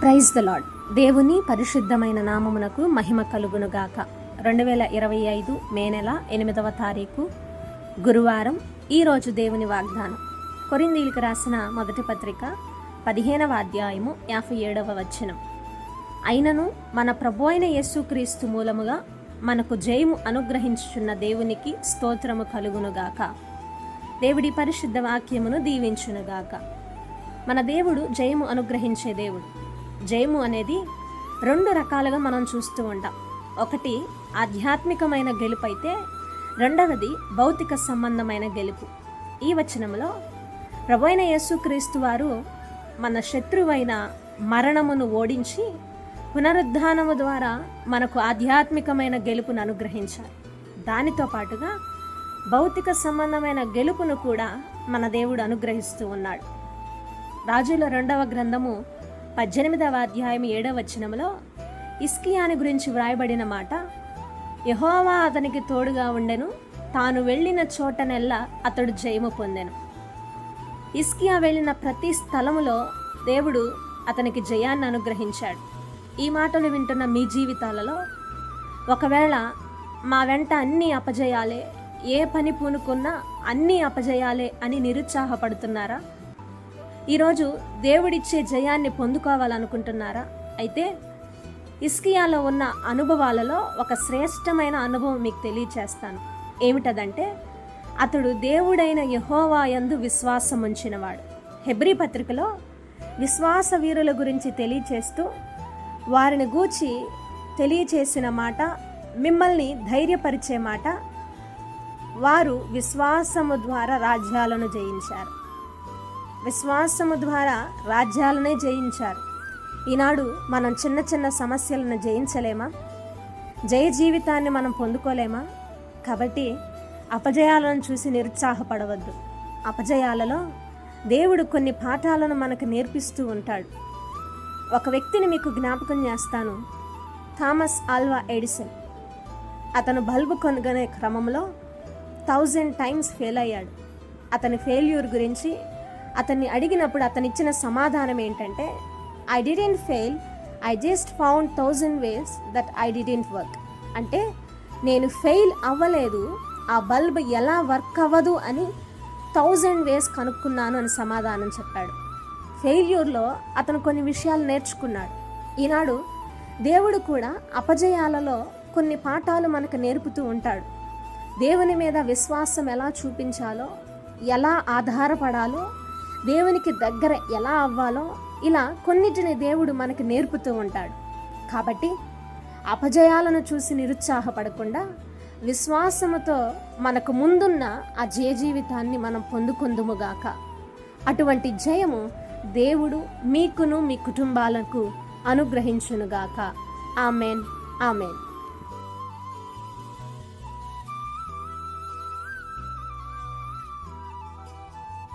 Praise the lord దేవుని పరిశుద్ధమైన నామమునకు మహిమ కలుగునుగాక. రెండు వేల ఇరవై ఐదు మే నెల ఎనిమిదవ తారీఖు గురువారం ఈరోజు దేవుని వాగ్దానం. కొరిందీలకు రాసిన మొదటి పత్రిక పదిహేనవ అధ్యాయము యాభై ఏడవ వచనం. అయినను మన ప్రభు అయిన యేసుక్రీస్తు మూలముగా మనకు జయము అనుగ్రహించుచున్న దేవునికి స్తోత్రము కలుగునుగాక. దేవుడి పరిశుద్ధ వాక్యమును దీవించునుగాక. మన దేవుడు జయము అనుగ్రహించే దేవుడు. జయము అనేది రెండు రకాలుగా మనం చూస్తూ ఉంటాం. ఒకటి ఆధ్యాత్మికమైన గెలుపు అయితే రెండవది భౌతిక సంబంధమైన గెలుపు. ఈ వచనంలో ప్రభైన యేసుక్రీస్తు వారు మన శత్రువైన మరణమును ఓడించి పునరుద్ధానము ద్వారా మనకు ఆధ్యాత్మికమైన గెలుపును అనుగ్రహించారు. దానితో పాటుగా భౌతిక సంబంధమైన గెలుపును కూడా మన దేవుడు అనుగ్రహిస్తూ ఉన్నాడు. రాజుల రెండవ గ్రంథము పద్దెనిమిదవ అధ్యాయం ఏడవ వచనంలో ఇస్కియాని గురించి వ్రాయబడిన మాట యహోవా అతనికి తోడుగా ఉండెను తాను వెళ్ళిన చోటనెల్లా అతడు జయము పొందెను. ఇస్కియా వెళ్ళిన ప్రతి స్థలములో దేవుడు అతనికి జయాన్ని అనుగ్రహించాడు. ఈ మాటలు వింటున్న మీ జీవితాలలో ఒకవేళ మా వెంట అన్ని అపజయాలే ఏ పని పూనుకున్నా అన్నీ అపజయాలే అని నిరుత్సాహపడుతున్నారా? ఈరోజు దేవుడిచ్చే జయాన్ని పొందుకోవాలనుకుంటున్నారా? అయితే ఇస్కియాలో ఉన్న అనుభవాలలో ఒక శ్రేష్టమైన అనుభవం మీకు తెలియచేస్తాను. ఏమిటదంటే అతడు దేవుడైన యహోవా యందు విశ్వాసం ఉంచినవాడు. హెబ్రి పత్రికలో విశ్వాస వీరుల గురించి తెలియచేస్తూ వారిని గూర్చి తెలియచేసిన మాట మిమ్మల్ని ధైర్యపరిచే మాట వారు విశ్వాసము ద్వారా రాజ్యాలను జయించారు. విశ్వాసము ద్వారా రాజ్యాలనే జయించారు. ఈనాడు మనం చిన్న చిన్న సమస్యలను జయించలేమా? జయ జీవితాన్ని మనం పొందుకోలేమా? కాబట్టి అపజయాలను చూసి నిరుత్సాహపడవద్దు. అపజయాలలో దేవుడు కొన్ని పాఠాలను మనకు నేర్పిస్తూ ఉంటాడు. ఒక వ్యక్తిని మీకు జ్ఞాపకం చేస్తాను. Thomas Alva Edison. అతను బల్బు కొనుగొనే క్రమంలో థౌజండ్ టైమ్స్ ఫెయిల్ అయ్యాడు. అతని ఫెయిల్యూర్ గురించి అతన్ని అడిగినప్పుడు అతనిచ్చిన సమాధానం ఏంటంటే I didn't fail I just found thousand ways that I didn't work అంటే నేను ఫెయిల్ అవ్వలేదు ఆ బల్బ్ ఎలా వర్క్ అవ్వదు అని థౌజండ్ వేస్ కనుక్కున్నాను అని సమాధానం చెప్పాడు. ఫెయిల్యూర్లో అతను కొన్ని విషయాలు నేర్చుకున్నాడు. ఈనాడు దేవుడు కూడా అపజయాలలో కొన్ని పాఠాలు మనకు నేర్పుతూ ఉంటాడు. దేవుని మీద విశ్వాసం ఎలా చూపించాలో ఎలా ఆధారపడాలో దేవునికి దగ్గర ఎలా అవ్వాలో ఇలా కొన్నిటిని దేవుడు మనకి నేర్పుతూ ఉంటాడు. కాబట్టి అపజయాలను చూసి నిరుత్సాహపడకుండా విశ్వాసముతో మనకు ముందున్న ఆ జయ జీవితాన్ని మనం పొందుకుందుముగాక అటువంటి జయము దేవుడు మీకును మీ కుటుంబాలకు అనుగ్రహించునుగాక ఆమెన్. ఆమెన్.